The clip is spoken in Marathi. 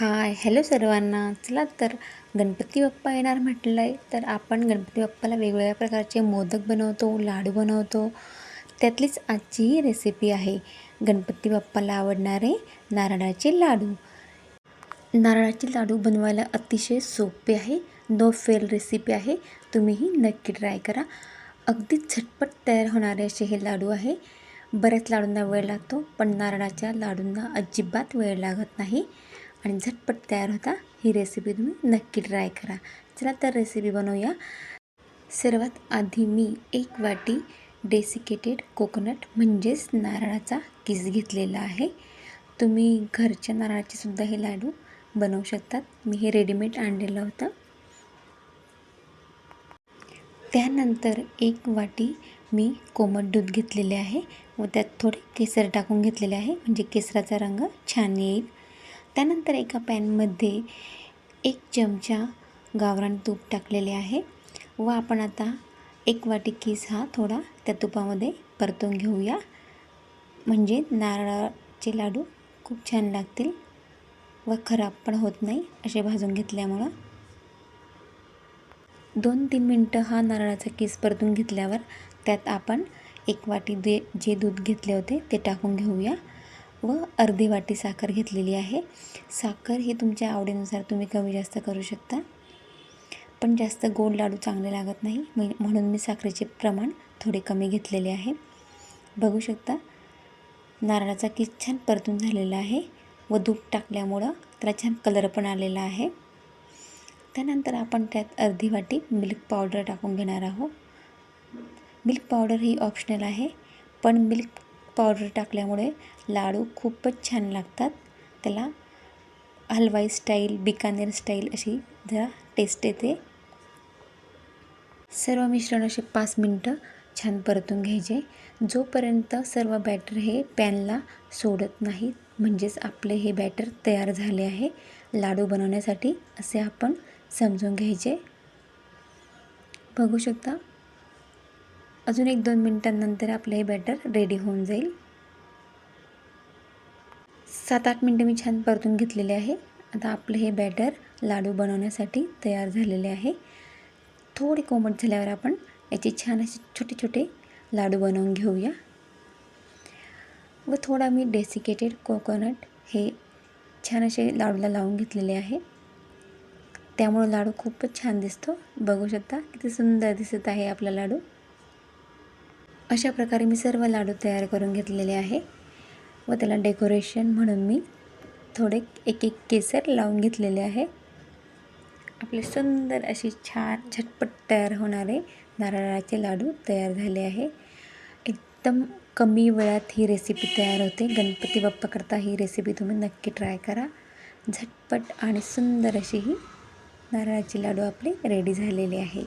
हाय हॅलो सर्वांना. चला तर गणपती बाप्पा येणार म्हटलं आहे तर आपण गणपती बाप्पाला वेगवेगळ्या प्रकारचे मोदक बनवतो लाडू बनवतो. त्यातलीच आजची ही रेसिपी आहे गणपती बाप्पाला आवडणारे नारळाचे लाडू. नारळाचे लाडू बनवायला अतिशय सोपे आहे नो फेल रेसिपी आहे. तुम्हीही नक्की ट्राय करा. अगदी झटपट तयार होणारे असे हे लाडू आहे. बऱ्याच लाडूंना वेळ लागतो पण नारळाच्या लाडूंना अजिबात वेळ लागत नाही. आणि झटपट तयार होता ही रेसिपी तुम्ही नक्की ट्राय करा. चला तर रेसिपी बनवूया. सर्वात आधी मी एक वाटी डेसिकेटेड कोकोनट म्हणजेच नारळाचा किस घेतलेला आहे. तुम्ही घरच्या नारळाचे सुद्धा हे लाडू बनवू शकतात. मी हे रेडीमेड आणलेलं होतं. त्यानंतर एक वाटी मी कोमट दूध घेतलेले आहे. व त्यात थोडे केसर टाकून घेतलेले आहे. म्हणजे केसराचा रंग छान येईल. त्यानंतर एका पॅनमध्ये एक चमचा गावरान तूप टाकलेले आहे व आपण आता एक वाटी किस हा थोडा त्या तुपामध्ये परतून घेऊया. म्हणजे नारळाचे लाडू खूप छान लागतील व खराब पण होत नाही असे भाजून घेतल्यामुळं. दोन तीन मिनटं हा नारळाचा किस परतून घेतल्यावर त्यात आपण एक वाटी दे जे दूध घेतले होते ते टाकून घेऊया. व अर्धी वाटी साखर घेतलेली आहे. साखर ही तुमच्या आवडीनुसार तुम्ही कमी जास्त करू शकता. पण जास्त गोड लाडू चांगले लागत नाही. म्हणून मी साखरेचे प्रमाण थोडे कमी घेतलेले आहे. बघू शकता नारळाचा किस छान परतून झालेला आहे व दूध टाकल्यामुळं त्याला छान कलर पण आलेला आहे. त्यानंतर आपण त्यात अर्धी वाटी मिल्क पावडर टाकून घेणार आहोत. मिल्क पावडर ही ऑप्शनल आहे पण मिल्क पावडर टाकल्यामुळे लाडू खूपच छान लागतात. त्याला हलवाई स्टाईल बिकानेर स्टाईल अशी जरा टेस्ट येते. सर्व मिश्रण असे पाच मिनटं छान परतून घ्यायचे. जोपर्यंत सर्व बॅटर हे पॅनला सोडत नाही म्हणजेच आपले हे बॅटर तयार झाले आहे लाडू बनवण्यासाठी असे आपण समजून घ्यायचे. बघू शकता अजून एक दोन मिनटांनंतर आपलं हे बॅटर रेडी होऊन जाईल. सात आठ मिनटं मी छान परतून घेतलेले आहे. आता आपलं हे बॅटर लाडू बनवण्यासाठी तयार झालेले आहे. थोडे कोमट झाल्यावर आपण याचे छान असे छोटे छोटे लाडू बनवून घेऊया. व थोडा मी डेसिकेटेड कोकोनट हे छान असे लाडूला लावून घेतलेले आहे. त्यामुळं लाडू खूपच छान दिसतो. बघू शकता किती सुंदर दिसत आहे आपला लाडू. अशा प्रकारे मी सर्व लाडू तयार करून घेतलेले आहे व त्याला डेकोरेशन म्हणून मी थोडे एक एक केसर लावून घेतलेले आहे. आपले सुंदर अशी छान झटपट तयार होणारे नारळाचे लाडू तयार झाले आहे. एकदम कमी वेळात ही रेसिपी तयार होते. गणपती बाप्पाकरता ही रेसिपी तुम्ही नक्की ट्राय करा. झटपट आणि सुंदर अशी ही नारळाचे लाडू आपले रेडी झालेले आहे.